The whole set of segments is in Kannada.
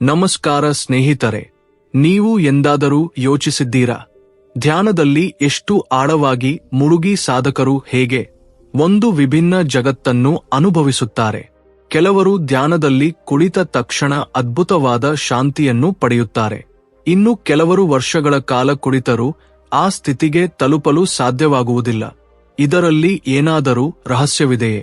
ನಮಸ್ಕಾರ ಸ್ನೇಹಿತರೆ, ನೀವು ಎಂದಾದರೂ ಯೋಚಿಸಿದ್ದೀರಾ? ಧ್ಯಾನದಲ್ಲಿ ಎಷ್ಟು ಆಳವಾಗಿ ಮುಳುಗಿ ಸಾಧಕರು ಹೇಗೆ ಒಂದು ವಿಭಿನ್ನ ಜಗತ್ತನ್ನು ಅನುಭವಿಸುತ್ತಾರೆ. ಕೆಲವರು ಧ್ಯಾನದಲ್ಲಿ ಕುಳಿತ ತಕ್ಷಣ ಅದ್ಭುತವಾದ ಶಾಂತಿಯನ್ನು ಪಡೆಯುತ್ತಾರೆ. ಇನ್ನು ಕೆಲವರು ವರ್ಷಗಳ ಕಾಲ ಕುಳಿತರೂ ಆ ಸ್ಥಿತಿಗೆ ತಲುಪಲು ಸಾಧ್ಯವಾಗುವುದಿಲ್ಲ. ಇದರಲ್ಲಿ ಏನಾದರೂ ರಹಸ್ಯವಿದೆಯೇ?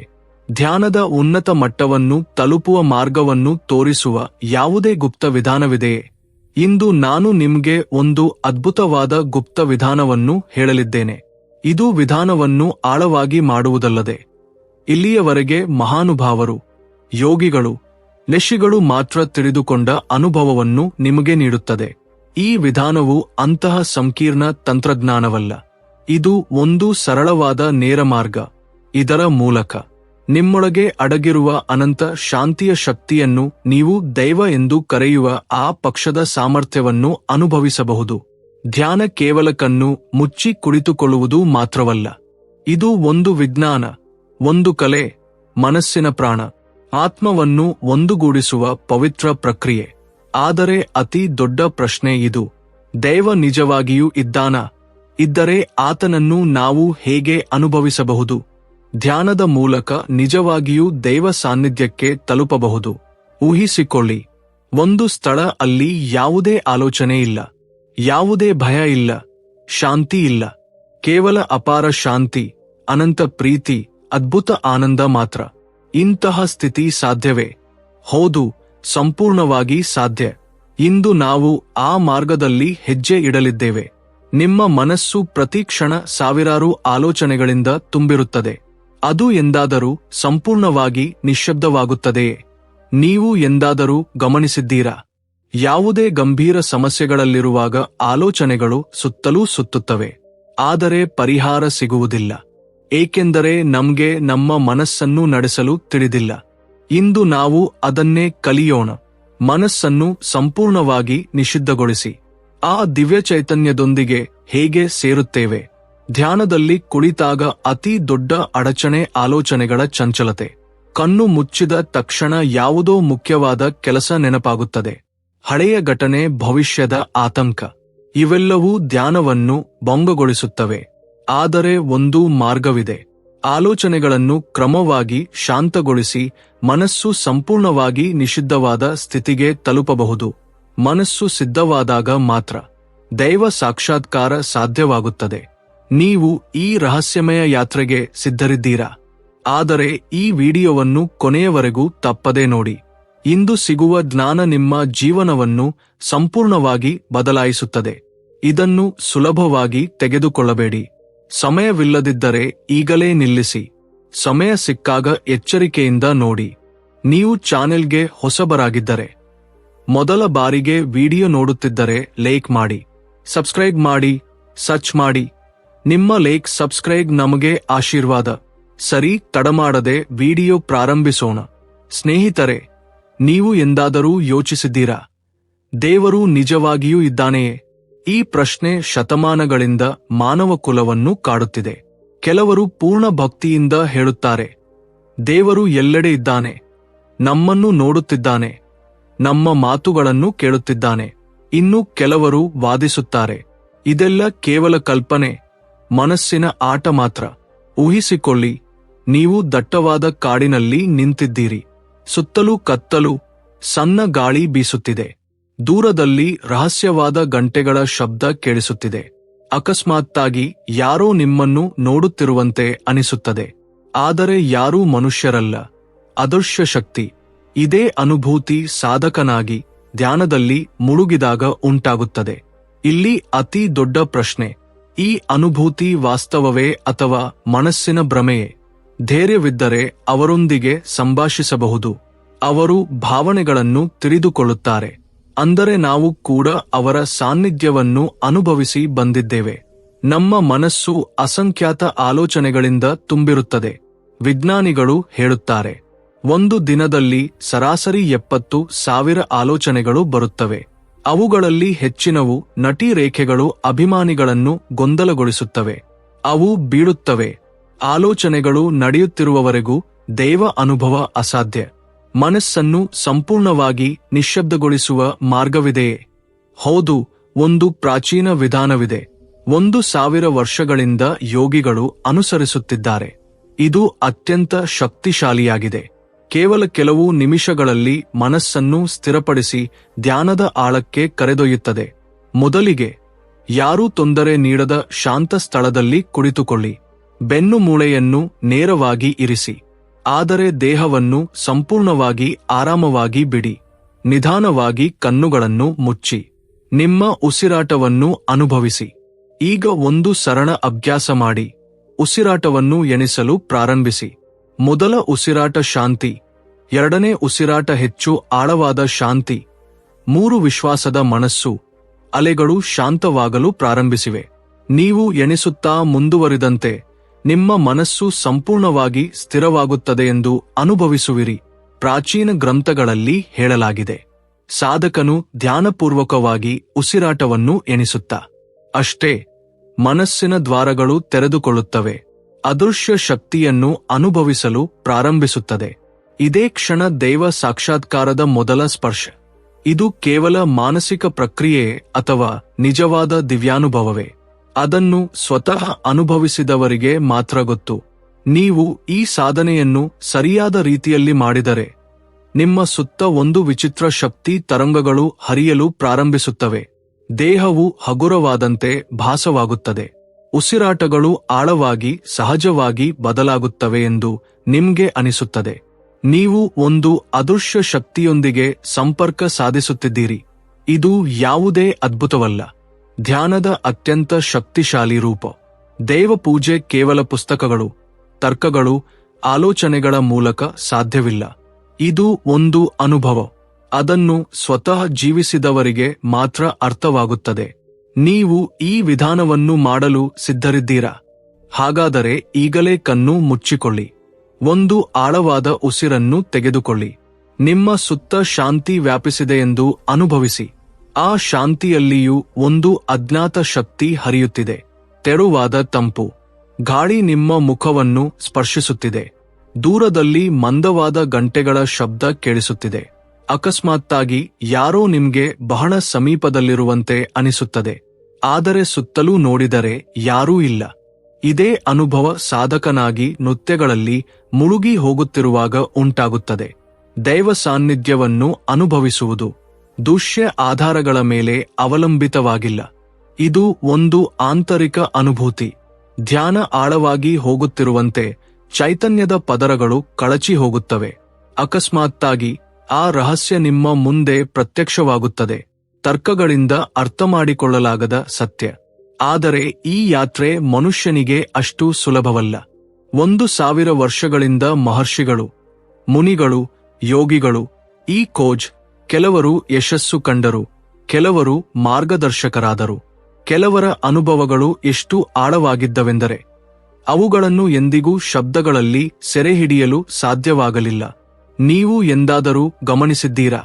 ಧ್ಯಾನದ ಉನ್ನತ ಮಟ್ಟವನ್ನು ತಲುಪುವ ಮಾರ್ಗವನ್ನು ತೋರಿಸುವ ಯಾವುದೇ ಗುಪ್ತ ವಿಧಾನವಿದೆಯೇ ಇಂದು ನಾನು ನಿಮ್ಗೆ ಒಂದು ಅದ್ಭುತವಾದ ಗುಪ್ತ ವಿಧಾನವನ್ನು ಹೇಳಲಿದ್ದೇನೆ. ಇದು ವಿಧಾನವನ್ನು ಆಳವಾಗಿ ಮಾಡುವುದಲ್ಲದೆ. ಇಲ್ಲಿಯವರೆಗೆ ಮಹಾನುಭಾವರು, ಯೋಗಿಗಳು ನೆಶಿಗಳು ಮಾತ್ರ ತಿಳಿದುಕೊಂಡ ಅನುಭವವನ್ನು ನಿಮಗೆ ನೀಡುತ್ತದೆ. ಈ ವಿಧಾನವು ಅಂತಹ ಸಂಕೀರ್ಣ ತಂತ್ರಜ್ಞಾನವಲ್ಲ. ಇದು ಒಂದು ಸರಳವಾದ ನೇರ ಮಾರ್ಗ. ಇದರ ಮೂಲಕ. ನಿಮ್ಮೊಳಗೆ ಅಡಗಿರುವ ಅನಂತ ಶಾಂತಿಯ ಶಕ್ತಿಯನ್ನು ನೀವು ದೈವ ಎಂದು ಕರೆಯುವ ಆ ಪಕ್ಷದ ಸಾಮರ್ಥ್ಯವನ್ನು ಅನುಭವಿಸಬಹುದು. ಧ್ಯಾನ ಕೇವಲ ಕಣ್ಣು ಮುಚ್ಚಿ ಕುಳಿತುಕೊಳ್ಳುವುದು ಮಾತ್ರವಲ್ಲ. ಇದು ಒಂದು ವಿಜ್ಞಾನ, ಒಂದು ಕಲೆ, ಮನಸ್ಸಿನ ಪ್ರಾಣ, ಆತ್ಮವನ್ನು ಒಂದುಗೂಡಿಸುವ ಪವಿತ್ರ ಪ್ರಕ್ರಿಯೆ. ಆದರೆ ಅತಿ ದೊಡ್ಡ ಪ್ರಶ್ನೆ ಇದು. ದೈವ ನಿಜವಾಗಿಯೂ ಇದ್ದಾನ? ಇದ್ದರೆ ಆತನನ್ನು ನಾವು ಹೇಗೆ ಅನುಭವಿಸಬಹುದು? ಧ್ಯಾನದ ಮೂಲಕ ನಿಜವಾಗಿಯೂ ದೈವ ಸಾನ್ನಿಧ್ಯಕ್ಕೆ ತಲುಪಬಹುದು. ಊಹಿಸಿಕೊಳ್ಳಿ. ಒಂದು ಸ್ಥಳ ಅಲ್ಲಿ ಯಾವುದೇ ಆಲೋಚನೆ ಇಲ್ಲ. ಯಾವುದೇ ಭಯ ಇಲ್ಲ. ಶಾಂತಿ ಇಲ್ಲ. ಕೇವಲ ಅಪಾರ ಶಾಂತಿ, ಅನಂತ ಪ್ರೀತಿ, ಅದ್ಭುತ ಆನಂದ ಮಾತ್ರ. ಇಂತಹ ಸ್ಥಿತಿ ಸಾಧ್ಯವೇ? ಹೌದು, ಸಂಪೂರ್ಣವಾಗಿ ಸಾಧ್ಯ. ಇಂದು ನಾವು ಆ ಮಾರ್ಗದಲ್ಲಿ ಹೆಜ್ಜೆ ಇಡಲಿದ್ದೇವೆ. ನಿಮ್ಮ ಮನಸ್ಸು ಪ್ರತಿ ಕ್ಷಣ ಸಾವಿರಾರು ಆಲೋಚನೆಗಳಿಂದ ತುಂಬಿರುತ್ತದೆ. ಅದು ಎಂದಾದರೂ ಸಂಪೂರ್ಣವಾಗಿ ನಿಶ್ಶಬ್ದವಾಗುತ್ತದೆಯೇ ನೀವು ಎಂದಾದರೂ ಗಮನಿಸಿದ್ದೀರಾ? ಯಾವುದೇ ಗಂಭೀರ ಸಮಸ್ಯೆಗಳಲ್ಲಿರುವಾಗ ಆಲೋಚನೆಗಳು ಸುತ್ತಲೂ ಸುತ್ತುತ್ತವೆ. ಆದರೆ ಪರಿಹಾರ ಸಿಗುವುದಿಲ್ಲ. ಏಕೆಂದರೆ ನಮ್ಗೆ ನಮ್ಮ ಮನಸ್ಸನ್ನು ನಡೆಸಲು ತಿಳಿದಿಲ್ಲ. ಇಂದು ನಾವು ಅದನ್ನೇ ಕಲಿಯೋಣ. ಮನಸ್ಸನ್ನು ಸಂಪೂರ್ಣವಾಗಿ ನಿಷಿದ್ಧಗೊಳಿಸಿ. ಆ ದಿವ್ಯ ಚೈತನ್ಯದೊಂದಿಗೆ ಹೇಗೆ ಸೇರುತ್ತೇವೆ? ಧ್ಯಾನದಲ್ಲಿ ಕುಳಿತಾಗ ಅತಿ ದೊಡ್ಡ ಅಡಚಣೆ ಆಲೋಚನೆಗಳ ಚಂಚಲತೆ. ಕಣ್ಣು ಮುಚ್ಚಿದ ತಕ್ಷಣ ಯಾವುದೋ ಮುಖ್ಯವಾದ ಕೆಲಸ ನೆನಪಾಗುತ್ತದೆ. ಹಳೆಯ ಘಟನೆ, ಭವಿಷ್ಯದ ಆತಂಕ. ಇವೆಲ್ಲವೂ ಧ್ಯಾನವನ್ನು ಭಂಗಗೊಳಿಸುತ್ತವೆ. ಆದರೆ ಒಂದು ಮಾರ್ಗವಿದೆ. ಆಲೋಚನೆಗಳನ್ನು ಕ್ರಮವಾಗಿ ಶಾಂತಗೊಳಿಸಿ, ಮನಸ್ಸು ಸಂಪೂರ್ಣವಾಗಿ ನಿಷಿದ್ಧವಾದ ಸ್ಥಿತಿಗೆ ತಲುಪಬಹುದು. ಮನಸ್ಸು ಸಿದ್ಧವಾದಾಗ ಮಾತ್ರ ದೈವ ಸಾಕ್ಷಾತ್ಕಾರ ಸಾಧ್ಯವಾಗುತ್ತದೆ. ನೀವು ಈ ರಹಸ್ಯಮಯ ಯಾತ್ರೆಗೆ ಸಿದ್ಧರಿದ್ದೀರಾ? ಆದರೆ ಈ ವಿಡಿಯೋವನ್ನು ಕೊನೆಯವರೆಗೂ ತಪ್ಪದೆ ನೋಡಿ. ಇಂದು ಸಿಗುವ ಜ್ಞಾನ ನಿಮ್ಮ ಜೀವನವನ್ನು ಸಂಪೂರ್ಣವಾಗಿ ಬದಲಾಯಿಸುತ್ತದೆ. ಇದನ್ನು ಸುಲಭವಾಗಿ ತೆಗೆದುಕೊಳ್ಳಬೇಡಿ. ಸಮಯವಿಲ್ಲದಿದ್ದರೆ ಈಗಲೇ ನಿಲ್ಲಿಸಿ. ಸಮಯ ಸಿಕ್ಕಾಗ ಎಚ್ಚರಿಕೆಯಿಂದ ನೋಡಿ. ನೀವು ಚಾನೆಲ್ಗೆ ಹೊಸಬರಾಗಿದ್ದರೆ, ಮೊದಲ ಬಾರಿಗೆ ವಿಡಿಯೋ ನೋಡುತ್ತಿದ್ದರೆ ಲೈಕ್ ಮಾಡಿ, ಸಬ್ಸ್ಕ್ರೈಬ್ ಮಾಡಿ, ಸರ್ಚ್ ಮಾಡಿ. ನಿಮ್ಮ ಲೈಕ್, ಸಬ್ಸ್ಕ್ರೈಬ್ ನಮಗೆ ಆಶೀರ್ವಾದ. ಸರಿ, ತಡಮಾಡದೆ ವಿಡಿಯೋ ಪ್ರಾರಂಭಿಸೋಣ. ಸ್ನೇಹಿತರೆ, ನೀವು ಎಂದಾದರೂ ಯೋಚಿಸಿದ್ದೀರಾ? ದೇವರು ನಿಜವಾಗಿಯೂ ಇದ್ದಾನೆಯೇ? ಈ ಪ್ರಶ್ನೆ ಶತಮಾನಗಳಿಂದ ಮಾನವ ಕುಲವನ್ನು ಕಾಡುತ್ತಿದೆ. ಕೆಲವರು ಪೂರ್ಣ ಭಕ್ತಿಯಿಂದ ಹೇಳುತ್ತಾರೆ, ದೇವರು ಎಲ್ಲೆಡೆ ಇದ್ದಾನೆ, ನಮ್ಮನ್ನು ನೋಡುತ್ತಿದ್ದಾನೆ, ನಮ್ಮ ಮಾತುಗಳನ್ನು ಕೇಳುತ್ತಿದ್ದಾನೆ. ಇನ್ನು ಕೆಲವರು ವಾದಿಸುತ್ತಾರೆ, ಇದೆಲ್ಲ ಕೇವಲ ಕಲ್ಪನೆ. ಮನಸ್ಸಿನ ಆಟ ಮಾತ್ರ. ಊಹಿಸಿಕೊಳ್ಳಿ, ನೀವು ದಟ್ಟವಾದ ಕಾಡಿನಲ್ಲಿ ನಿಂತಿದ್ದೀರಿ. ಸುತ್ತಲೂ ಕತ್ತಲು, ಸಣ್ಣ ಗಾಳಿ ಬೀಸುತ್ತಿದೆ. ದೂರದಲ್ಲಿ ರಹಸ್ಯವಾದ ಗಂಟೆಗಳ ಶಬ್ದ ಕೇಳಿಸುತ್ತಿದೆ. ಅಕಸ್ಮಾತ್ತಾಗಿ ಯಾರೋ ನಿಮ್ಮನ್ನು ನೋಡುತ್ತಿರುವಂತೆ ಅನಿಸುತ್ತದೆ. ಆದರೆ ಯಾರೂ ಮನುಷ್ಯರಲ್ಲ. ಅದೃಶ್ಯ ಶಕ್ತಿ. ಇದೇ ಅನುಭೂತಿ ಸಾಧಕನಾಗಿ ಧ್ಯಾನದಲ್ಲಿ ಮುಳುಗಿದಾಗ ಉಂಟಾಗುತ್ತದೆ. ಇಲ್ಲಿ ಅತಿ ದೊಡ್ಡ ಪ್ರಶ್ನೆ. ಈ ಅನುಭೂತಿ ವಾಸ್ತವವೇ ಅಥವಾ ಮನಸ್ಸಿನ ಭ್ರಮೆಯೇ ಧೈರ್ಯವಿದ್ದರೆ ಅವರೊಂದಿಗೆ ಸಂಭಾಷಿಸಬಹುದು. ಅವರು ಭಾವನೆಗಳನ್ನು ತಿಳಿದುಕೊಳ್ಳುತ್ತಾರೆ. ಅಂದರೆ ನಾವು ಕೂಡ ಅವರ ಸಾನ್ನಿಧ್ಯವನ್ನು ಅನುಭವಿಸಿ ಬಂದಿದ್ದೇವೆ. ನಮ್ಮ ಮನಸ್ಸು ಅಸಂಖ್ಯಾತ ಆಲೋಚನೆಗಳಿಂದ ತುಂಬಿರುತ್ತದೆ. ವಿಜ್ಞಾನಿಗಳು ಹೇಳುತ್ತಾರೆ. ಒಂದು ದಿನದಲ್ಲಿ ಸರಾಸರಿ ಎಪ್ಪತ್ತು ಸಾವಿರ ಆಲೋಚನೆಗಳು ಬರುತ್ತವೆ. ಅವುಗಳಲ್ಲಿ ಹೆಚ್ಚಿನವು ನಟಿ ರೇಖೆಗಳು ಅಭಿಮಾನಿಗಳನ್ನು ಗೊಂದಲಗೊಳಿಸುತ್ತವೆ. ಅವು ಬೀಳುತ್ತವೆ. ಆಲೋಚನೆಗಳು ನಡೆಯುತ್ತಿರುವವರೆಗೂ ದೈವ ಅನುಭವ ಅಸಾಧ್ಯ. ಮನಸ್ಸನ್ನು ಸಂಪೂರ್ಣವಾಗಿ ನಿಶ್ಶಬ್ದಗೊಳಿಸುವ ಮಾರ್ಗವಿದೆಯೇ? ಹೌದು, ಒಂದು ಪ್ರಾಚೀನ ವಿಧಾನವಿದೆ. ಒಂದು ಸಾವಿರ ವರ್ಷಗಳಿಂದ ಯೋಗಿಗಳು ಅನುಸರಿಸುತ್ತಿದ್ದಾರೆ. ಇದು ಅತ್ಯಂತ ಶಕ್ತಿಶಾಲಿಯಾಗಿದೆ. ಕೇವಲ ಕೆಲವು ನಿಮಿಷಗಳಲ್ಲಿ ಮನಸ್ಸನ್ನು ಸ್ಥಿರಪಡಿಸಿ ಧ್ಯಾನದ ಆಳಕ್ಕೆ ಕರೆದೊಯ್ಯುತ್ತದೆ. ಮೊದಲಿಗೆ, ಯಾರೂ ತೊಂದರೆ ನೀಡದ ಶಾಂತ ಸ್ಥಳದಲ್ಲಿ ಕುಳಿತುಕೊಳ್ಳಿ. ಬೆನ್ನು ಮೂಳೆಯನ್ನು ನೇರವಾಗಿ ಇರಿಸಿ. ಆದರೆ ದೇಹವನ್ನು ಸಂಪೂರ್ಣವಾಗಿ ಆರಾಮವಾಗಿ ಬಿಡಿ. ನಿಧಾನವಾಗಿ ಕಣ್ಣುಗಳನ್ನು ಮುಚ್ಚಿ. ನಿಮ್ಮ ಉಸಿರಾಟವನ್ನು ಅನುಭವಿಸಿ. ಈಗ ಒಂದು ಸರಳ ಅಭ್ಯಾಸ ಮಾಡಿ. ಉಸಿರಾಟವನ್ನು ಎಣಿಸಲು ಪ್ರಾರಂಭಿಸಿ. ಮೊದಲ ಉಸಿರಾಟ ಶಾಂತಿ, ಎರಡನೇ ಉಸಿರಾಟ ಹೆಚ್ಚು ಆಳವಾದ ಶಾಂತಿ, ಮೂರು ವಿಶ್ವಾಸದ ಮನಸ್ಸು, ಅಲೆಗಳು ಶಾಂತವಾಗಲು ಪ್ರಾರಂಭಿಸಿವೆ. ನೀವು ಎಣಿಸುತ್ತಾ ಮುಂದುವರಿದಂತೆ ನಿಮ್ಮ ಮನಸ್ಸು ಸಂಪೂರ್ಣವಾಗಿ ಸ್ಥಿರವಾಗುತ್ತದೆ ಎಂದು ಅನುಭವಿಸುವಿರಿ, ಪ್ರಾಚೀನ ಗ್ರಂಥಗಳಲ್ಲಿ ಹೇಳಲಾಗಿದೆ. ಸಾಧಕನು ಧ್ಯಾನಪೂರ್ವಕವಾಗಿ ಉಸಿರಾಟವನ್ನು ಎಣಿಸುತ್ತಾ, ಅಷ್ಟೇ ಮನಸ್ಸಿನ ದ್ವಾರಗಳು ತೆರೆದುಕೊಳ್ಳುತ್ತವೆ. ಅದೃಶ್ಯ ಶಕ್ತಿಯನ್ನು ಅನುಭವಿಸಲು ಪ್ರಾರಂಭಿಸುತ್ತದೆ. ಇದೇ ಕ್ಷಣ ದೈವ ಸಾಕ್ಷಾತ್ಕಾರದ ಮೊದಲ ಸ್ಪರ್ಶ. ಇದು ಕೇವಲ ಮಾನಸಿಕ ಪ್ರಕ್ರಿಯೆ ಅಥವಾ ನಿಜವಾದ ದಿವ್ಯಾನುಭವವೇ. ಅದನ್ನು ಸ್ವತಃ ಅನುಭವಿಸಿದವರಿಗೆ ಮಾತ್ರ ಗೊತ್ತು. ನೀವು ಈ ಸಾಧನೆಯನ್ನು ಸರಿಯಾದ ರೀತಿಯಲ್ಲಿ ಮಾಡಿದರೆ, ನಿಮ್ಮ ಸುತ್ತ ಒಂದು ವಿಚಿತ್ರ ಶಕ್ತಿ ತರಂಗಗಳು ಹರಿಯಲು ಪ್ರಾರಂಭಿಸುತ್ತವೆ. ದೇಹವು ಹಗುರವಾದಂತೆ ಭಾಸವಾಗುತ್ತದೆ. ಉಸಿರಾಟಗಳು ಆಳವಾಗಿ, ಸಹಜವಾಗಿ ಬದಲಾಗುತ್ತವೆ ಎಂದು ನಿಮ್ಗೆ ಅನಿಸುತ್ತದೆ. ನೀವು ಒಂದು ಅದೃಶ್ಯ ಶಕ್ತಿಯೊಂದಿಗೆ ಸಂಪರ್ಕ ಸಾಧಿಸುತ್ತಿದ್ದೀರಿ. ಇದು ಯಾವುದೇ ಅದ್ಭುತವಲ್ಲ. ಧ್ಯಾನದ ಅತ್ಯಂತ ಶಕ್ತಿಶಾಲಿ ರೂಪ. ದೇವ ಪೂಜೆ ಕೇವಲ ಪುಸ್ತಕಗಳು, ತರ್ಕಗಳು, ಆಲೋಚನೆಗಳ ಮೂಲಕ ಸಾಧ್ಯವಿಲ್ಲ. ಇದು ಒಂದು ಅನುಭವ. ಅದನ್ನು ಸ್ವತಃ ಜೀವಿಸಿದವರಿಗೆ ಮಾತ್ರ ಅರ್ಥವಾಗುತ್ತದೆ. ನೀವು ಈ ವಿಧಾನವನ್ನು ಮಾಡಲು ಸಿದ್ಧರಿದ್ದೀರಾ? ಹಾಗಾದರೆ ಈಗಲೇ ಕಣ್ಣು ಮುಚ್ಚಿಕೊಳ್ಳಿ. ಒಂದು ಆಳವಾದ ಉಸಿರನ್ನು ತೆಗೆದುಕೊಳ್ಳಿ. ನಿಮ್ಮ ಸುತ್ತ ಶಾಂತಿ ವ್ಯಾಪಿಸಿದೆ ಎಂದು ಅನುಭವಿಸಿ. ಆ ಶಾಂತಿಯಲ್ಲಿಯೂ ಒಂದು ಅಜ್ಞಾತ ಶಕ್ತಿ ಹರಿಯುತ್ತಿದೆ. ತೆರುವಾದ ತಂಪು. ಗಾಳಿ ನಿಮ್ಮ ಮುಖವನ್ನು ಸ್ಪರ್ಶಿಸುತ್ತಿದೆ. ದೂರದಲ್ಲಿ ಮಂದವಾದ ಗಂಟೆಗಳ ಶಬ್ದ ಕೇಳಿಸುತ್ತಿದೆ. ಅಕಸ್ಮಾತ್ತಾಗಿ ಯಾರೋ ನಿಮ್ಗೆ ಬಹಳ ಸಮೀಪದಲ್ಲಿರುವಂತೆ ಅನಿಸುತ್ತದೆ. ಆದರೆ ಸುತ್ತಲೂ ನೋಡಿದರೆ ಯಾರೂ ಇಲ್ಲ. ಇದೇ ಅನುಭವ ಸಾಧಕನಾಗಿ ನೃತ್ಯಗಳಲ್ಲಿ ಮುಳುಗಿ ಹೋಗುತ್ತಿರುವಾಗ ಉಂಟಾಗುತ್ತದೆ. ದೈವ ಸಾನ್ನಿಧ್ಯವನ್ನು ಅನುಭವಿಸುವುದು ದೃಶ್ಯ ಆಧಾರಗಳ ಮೇಲೆ ಅವಲಂಬಿತವಾಗಿಲ್ಲ. ಇದು ಒಂದು ಆಂತರಿಕ ಅನುಭೂತಿ. ಧ್ಯಾನ ಆಳವಾಗಿ ಹೋಗುತ್ತಿರುವಂತೆ ಚೈತನ್ಯದ ಪದರಗಳು ಕಳಚಿ ಹೋಗುತ್ತವೆ. ಅಕಸ್ಮಾತ್ತಾಗಿ ಆ ರಹಸ್ಯ ನಿಮ್ಮ ಮುಂದೆ ಪ್ರತ್ಯಕ್ಷವಾಗುತ್ತದೆ. ತರ್ಕಗಳಿಂದ ಅರ್ಥಮಾಡಿಕೊಳ್ಳಲಾಗದ ಸತ್ಯ. ಆದರೆ ಈ ಯಾತ್ರೆ ಮನುಷ್ಯನಿಗೆ ಅಷ್ಟು ಸುಲಭವಲ್ಲ. ಒಂದು ಸಾವಿರ ವರ್ಷಗಳಿಂದ ಮಹರ್ಷಿಗಳು, ಮುನಿಗಳು, ಯೋಗಿಗಳು, ಈ ಕೋಜ್ ಕೆಲವರು ಯಶಸ್ಸು ಕಂಡರು, ಕೆಲವರು ಮಾರ್ಗದರ್ಶಕರಾದರು. ಕೆಲವರ ಅನುಭವಗಳು ಎಷ್ಟು ಆಳವಾಗಿದ್ದವೆಂದರೆ, ಅವುಗಳನ್ನು ಎಂದಿಗೂ ಶಬ್ದಗಳಲ್ಲಿ ಸೆರೆಹಿಡಿಯಲು ಸಾಧ್ಯವಾಗಲಿಲ್ಲ. ನೀವು ಎಂದಾದರೂ ಗಮನಿಸಿದ್ದೀರಾ?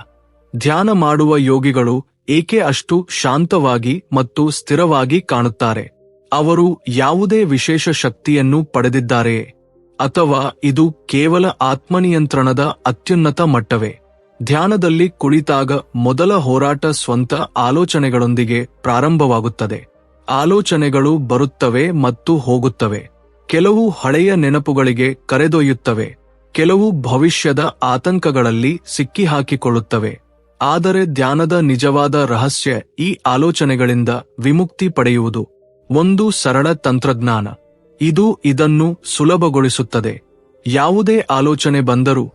ಧ್ಯಾನ ಮಾಡುವ ಯೋಗಿಗಳು ಏಕೆ ಅಷ್ಟು ಶಾಂತವಾಗಿ ಮತ್ತು ಸ್ಥಿರವಾಗಿ ಕಾಣುತ್ತಾರೆ? ಅವರು ಯಾವುದೇ ವಿಶೇಷ ಶಕ್ತಿಯನ್ನು ಪಡೆದಿದ್ದಾರೆಯೇ ಅಥವಾ ಇದು ಕೇವಲ ಆತ್ಮನಿಯಂತ್ರಣದ ಅತ್ಯುನ್ನತ ಮಟ್ಟವೇ? ಧ್ಯಾನದಲ್ಲಿ ಕುಳಿತಾಗ ಮೊದಲ ಹೋರಾಟ ಸ್ವಂತ ಆಲೋಚನೆಗಳೊಂದಿಗೆ ಪ್ರಾರಂಭವಾಗುತ್ತದೆ. ಆಲೋಚನೆಗಳು ಬರುತ್ತವೆ ಮತ್ತು ಹೋಗುತ್ತವೆ. ಕೆಲವು ಹಳೆಯ ನೆನಪುಗಳಿಗೆ ಕರೆದೊಯ್ಯುತ್ತವೆ. ಕೆಲವು ಭವಿಷ್ಯದ ಆತಂಕಗಳಲ್ಲಿ ಸಿಕ್ಕಿಹಾಕಿಕೊಳ್ಳುತ್ತವೆ. ಆದರೆ ಧ್ಯಾನದ ನಿಜವಾದ ರಹಸ್ಯ ಈ ಆಲೋಚನೆಗಳಿಂದ ವಿಮುಕ್ತಿ ಪಡೆಯುವುದು ಒಂದು ಸರಳ ತಂತ್ರಜ್ಞಾನ. ಇದು ಇದನ್ನು ಸುಲಭಗೊಳಿಸುತ್ತದೆ. ಯಾವುದೇ ಆಲೋಚನೆ ಬಂದರೂ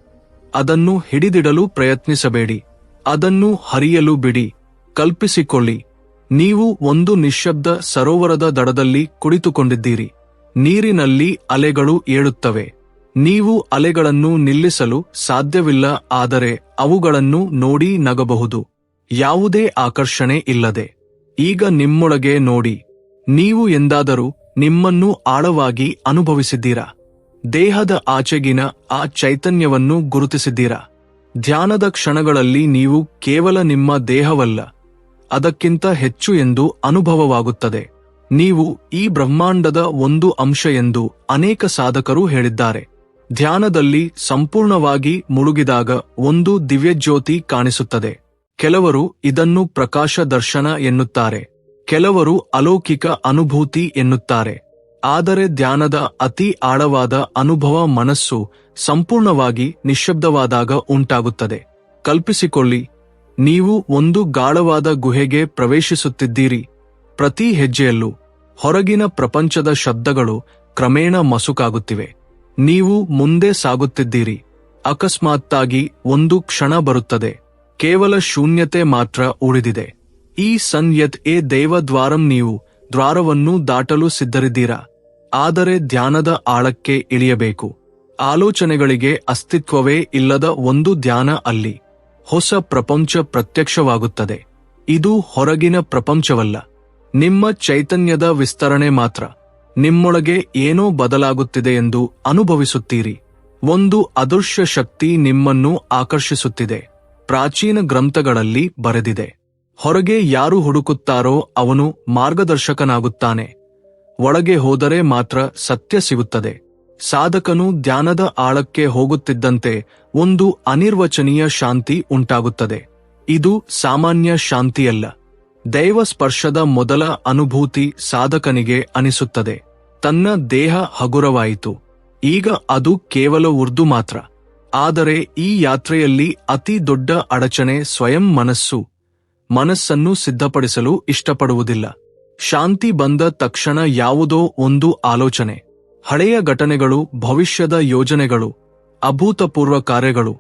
ಅದನ್ನು ಹಿಡಿದಿಡಲು ಪ್ರಯತ್ನಿಸಬೇಡಿ. ಅದನ್ನು ಹರಿಯಲು ಬಿಡಿ. ಕಲ್ಪಿಸಿಕೊಳ್ಳಿ. ನೀವು ಒಂದು ನಿಶ್ಶಬ್ದ ಸರೋವರದ ದಡದಲ್ಲಿ ಕುಳಿತುಕೊಂಡಿದ್ದೀರಿ. ನೀರಿನಲ್ಲಿ ಅಲೆಗಳು ಏಳುತ್ತವೆ. ನೀವು ಅಲೆಗಳನ್ನು ನಿಲ್ಲಿಸಲು ಸಾಧ್ಯವಿಲ್ಲ, ಆದರೆ ಅವುಗಳನ್ನು ನೋಡಿ ನಗಬಹುದು. ಯಾವುದೇ ಆಕರ್ಷಣೆ ಇಲ್ಲದೆ. ಈಗ ನಿಮ್ಮೊಳಗೆ ನೋಡಿ. ನೀವು ಎಂದಾದರೂ ನಿಮ್ಮನ್ನು ಆಳವಾಗಿ ಅನುಭವಿಸಿದ್ದೀರಾ? ದೇಹದ ಆಚೆಗಿನ ಆ ಚೈತನ್ಯವನ್ನು ಗುರುತಿಸಿದ್ದೀರಾ? ಧ್ಯಾನದ ಕ್ಷಣಗಳಲ್ಲಿ ನೀವು ಕೇವಲ ನಿಮ್ಮ ದೇಹವಲ್ಲ, ಅದಕ್ಕಿಂತ ಹೆಚ್ಚು ಎಂದು ಅನುಭವವಾಗುತ್ತದೆ. ನೀವು ಈ ಬ್ರಹ್ಮಾಂಡದ ಒಂದು ಅಂಶ ಎಂದು ಅನೇಕ ಸಾಧಕರು ಹೇಳಿದ್ದಾರೆ. ಧ್ಯಾನದಲ್ಲಿ ಸಂಪೂರ್ಣವಾಗಿ ಮುಳುಗಿದಾಗ ಒಂದು ದಿವ್ಯಜ್ಯೋತಿ ಕಾಣಿಸುತ್ತದೆ. ಕೆಲವರು ಇದನ್ನು ಪ್ರಕಾಶ ದರ್ಶನ ಎನ್ನುತ್ತಾರೆ. ಕೆಲವರು ಅಲೌಕಿಕ ಅನುಭೂತಿ ಎನ್ನುತ್ತಾರೆ. ಆದರೆ ಧ್ಯಾನದ ಅತಿ ಆಳವಾದ ಅನುಭವ ಮನಸ್ಸು ಸಂಪೂರ್ಣವಾಗಿ ನಿಶ್ಶಬ್ದವಾದಾಗ ಉಂಟಾಗುತ್ತದೆ. ಕಲ್ಪಿಸಿಕೊಳ್ಳಿ, ನೀವು ಒಂದು ಗಾಳವಾದ ಗುಹೆಗೆ ಪ್ರವೇಶಿಸುತ್ತಿದ್ದೀರಿ. ಪ್ರತಿ ಹೆಜ್ಜೆಯಲ್ಲೂ ಹೊರಗಿನ ಪ್ರಪಂಚದ ಶಬ್ದಗಳು ಕ್ರಮೇಣ ಮಸುಕಾಗುತ್ತಿವೆ. ನೀವು ಮುಂದೆ ಸಾಗುತ್ತಿದ್ದೀರಿ. ಅಕಸ್ಮಾತ್ತಾಗಿ ಒಂದು ಕ್ಷಣ ಬರುತ್ತದೆ. ಕೇವಲ ಶೂನ್ಯತೆ ಮಾತ್ರ ಉಳಿದಿದೆ. ಈ ಸನ್ಯತ್ ಎ ದೇವದ್ವಾರಂ ನೀವು ದ್ವಾರವನ್ನು ದಾಟಲು ಸಿದ್ಧರಿದ್ದೀರಾ. ಆದರೆ ಧ್ಯಾನದ ಆಳಕ್ಕೆ ಇಳಿಯಬೇಕು. ಆಲೋಚನೆಗಳಿಗೆ ಅಸ್ತಿತ್ವವೇ ಇಲ್ಲದ ಒಂದು ಧ್ಯಾನ ಅಲ್ಲಿ. ಹೊಸ ಪ್ರಪಂಚ ಪ್ರತ್ಯಕ್ಷವಾಗುತ್ತದೆ. ಇದು ಹೊರಗಿನ ಪ್ರಪಂಚವಲ್ಲ. ನಿಮ್ಮ ಚೈತನ್ಯದ ವಿಸ್ತರಣೆ ಮಾತ್ರ. ನಿಮ್ಮೊಳಗೆ ಏನೋ ಬದಲಾಗುತ್ತಿದೆ ಎಂದು ಅನುಭವಿಸುತ್ತೀರಿ. ಒಂದು ಅದೃಶ್ಯ ಶಕ್ತಿ ನಿಮ್ಮನ್ನು ಆಕರ್ಷಿಸುತ್ತಿದೆ. ಪ್ರಾಚೀನ ಗ್ರಂಥಗಳಲ್ಲಿ ಬರೆದಿದೆ. ಹೊರಗೆ ಯಾರು ಹುಡುಕುತ್ತಾರೋ ಅವನು ಮಾರ್ಗದರ್ಶಕನಾಗುತ್ತಾನೆ. ಒಳಗೆ ಹೋದರೆ ಮಾತ್ರ ಸತ್ಯ ಸಿಗುತ್ತದೆ. ಸಾಧಕನು ಧ್ಯಾನದ ಆಳಕ್ಕೆ ಹೋಗುತ್ತಿದ್ದಂತೆ ಒಂದು ಅನಿರ್ವಚನೀಯ ಶಾಂತಿ ಉಂಟಾಗುತ್ತದೆ. ಇದು ಸಾಮಾನ್ಯ ಶಾಂತಿಯಲ್ಲ. ದೈವ ಸ್ಪರ್ಶದ ಮೊದಲ ಅನುಭೂತಿ ಸಾಧಕನಿಗೆ ಅನಿಸುತ್ತದೆ. ತನ್ನ ದೇಹ ಹಗುರವಾಯಿತು. ಈಗ ಅದು ಕೇವಲ ಉರ್ದು ಮಾತ್ರ. ಆದರೆ ಈ ಯಾತ್ರೆಯಲ್ಲಿ ಅತಿ ದೊಡ್ಡ ಅಡಚಣೆ ಸ್ವಯಂ ಮನಸ್ಸು. ಮನಸ್ಸನ್ನು ಸಿದ್ಧಪಡಿಸಲು ಇಷ್ಟಪಡುವುದಿಲ್ಲ. ಶಾಂತಿ ಬಂದ ತಕ್ಷಣ ಯಾವುದೋ ಒಂದು ಆಲೋಚನೆ. ಹಳೆಯ ಘಟನೆಗಳು, ಭವಿಷ್ಯದ ಯೋಜನೆಗಳು, ಅಭೂತಪೂರ್ವ ಕಾರ್ಯಗಳು.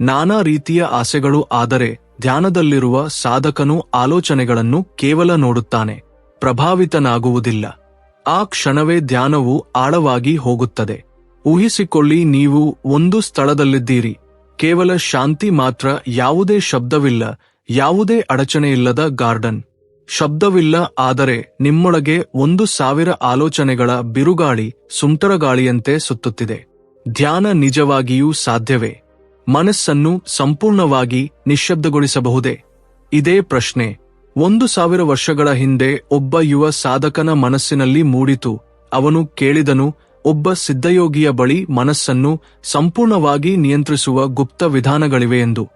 ನಾನಾ ರೀತಿಯ ಆಸೆಗಳು ಆದರೆ ಧ್ಯಾನದಲ್ಲಿರುವ ಸಾಧಕನು ಆಲೋಚನೆಗಳನ್ನು ಕೇವಲ ನೋಡುತ್ತಾನೆ. ಪ್ರಭಾವಿತನಾಗುವುದಿಲ್ಲ. ಆ ಕ್ಷಣವೇ ಧ್ಯಾನವು ಆಳವಾಗಿ ಹೋಗುತ್ತದೆ. ಊಹಿಸಿಕೊಳ್ಳಿ ನೀವು ಒಂದು ಸ್ಥಳದಲ್ಲಿದ್ದೀರಿ. ಕೇವಲ ಶಾಂತಿ ಮಾತ್ರ ಯಾವುದೇ ಶಬ್ದವಿಲ್ಲ, ಯಾವುದೇ ಅಡಚಣೆಯಿಲ್ಲದ ಗಾರ್ಡನ್. ಶಬ್ದವಿಲ್ಲ ಆದರೆ ನಿಮ್ಮೊಳಗೆ ಒಂದು ಸಾವಿರ ಆಲೋಚನೆಗಳ ಬಿರುಗಾಳಿ, ಸುಂಟರಗಾಳಿಯಂತೆ ಸುತ್ತುತ್ತಿದೆ. ಧ್ಯಾನ ನಿಜವಾಗಿಯೂ ಸಾಧ್ಯವೇ? ಮನಸ್ಸನ್ನು ಸಂಪೂರ್ಣವಾಗಿ ನಿಶ್ಶಬ್ದಗೊಳಿಸಬಹುದೇ? ಇದೇ ಪ್ರಶ್ನೆ. ಒಂದು ಸಾವಿರ ವರ್ಷಗಳ ಹಿಂದೆ ಒಬ್ಬ ಯುವ ಸಾಧಕನ ಮನಸ್ಸಿನಲ್ಲಿ ಮೂಡಿತು. ಅವನು ಕೇಳಿದನು, ಒಬ್ಬ ಸಿದ್ಧಯೋಗಿಯ ಬಳಿ ಮನಸ್ಸನ್ನು ಸಂಪೂರ್ಣವಾಗಿ ನಿಯಂತ್ರಿಸುವ ಗುಪ್ತ ವಿಧಾನಗಳಿವೆ ಎಂದು.